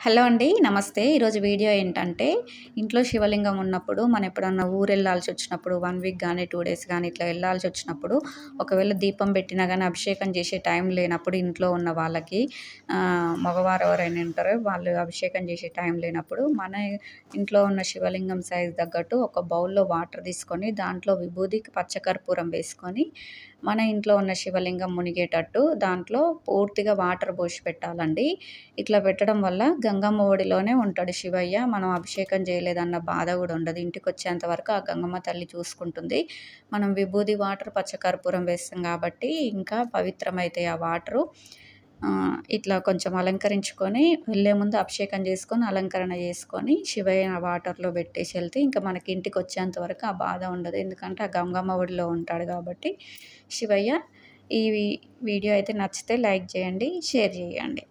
Hello అండి నమస్తే. ఈరోజు వీడియో ఏంటంటే ఇంట్లో శివలింగం ఉన్నప్పుడు మనం ఎప్పుడన్నా ఊరు వెళ్ళాల్సి వచ్చినప్పుడు వన్ వీక్ కానీ టూ డేస్ కానీ ఇట్లా వెళ్ళాల్సి వచ్చినప్పుడు ఒకవేళ దీపం పెట్టినా కానీ అభిషేకం చేసే టైం లేనప్పుడు ఇంట్లో ఉన్న వాళ్ళకి మగవారు ఎవరైనా ఉంటారో వాళ్ళు అభిషేకం చేసే టైం లేనప్పుడు మన ఇంట్లో ఉన్న శివలింగం సైజ్ తగ్గట్టు ఒక బౌల్లో వాటర్ తీసుకొని దాంట్లో విభూది పచ్చకర్పూరం వేసుకొని మన ఇంట్లో ఉన్న శివలింగం మునిగేటట్టు దాంట్లో పూర్తిగా వాటర్ పోసి పెట్టాలండి. ఇట్లా పెట్టడం వల్ల గంగమ్మ ఒడిలోనే ఉంటాడు శివయ్య. మనం అభిషేకం చేయలేదన్న బాధ కూడా ఉండదు. ఇంటికి వచ్చేంత వరకు ఆ గంగమ్మ తల్లి చూసుకుంటుంది. మనం విభూది వాటర్ పచ్చకర్పూరం వేస్తాం కాబట్టి ఇంకా పవిత్రమైతాయి ఆ వాటరు. ఇట్లా కొంచెం అలంకరించుకొని వెళ్ళే ముందు అభిషేకం చేసుకొని అలంకరణ చేసుకొని శివయ్య వాటర్లో పెట్టేసి వెళ్తే ఇంకా మనకి ఇంటికి వచ్చేంత వరకు ఆ బాధ ఉండదు. ఎందుకంటే ఆ గంగమ్మ ఒడిలో ఉంటాడు కాబట్టి శివయ్య ఈ వీడియో అయితే నచ్చితే లైక్ చేయండి షేర్ చేయండి.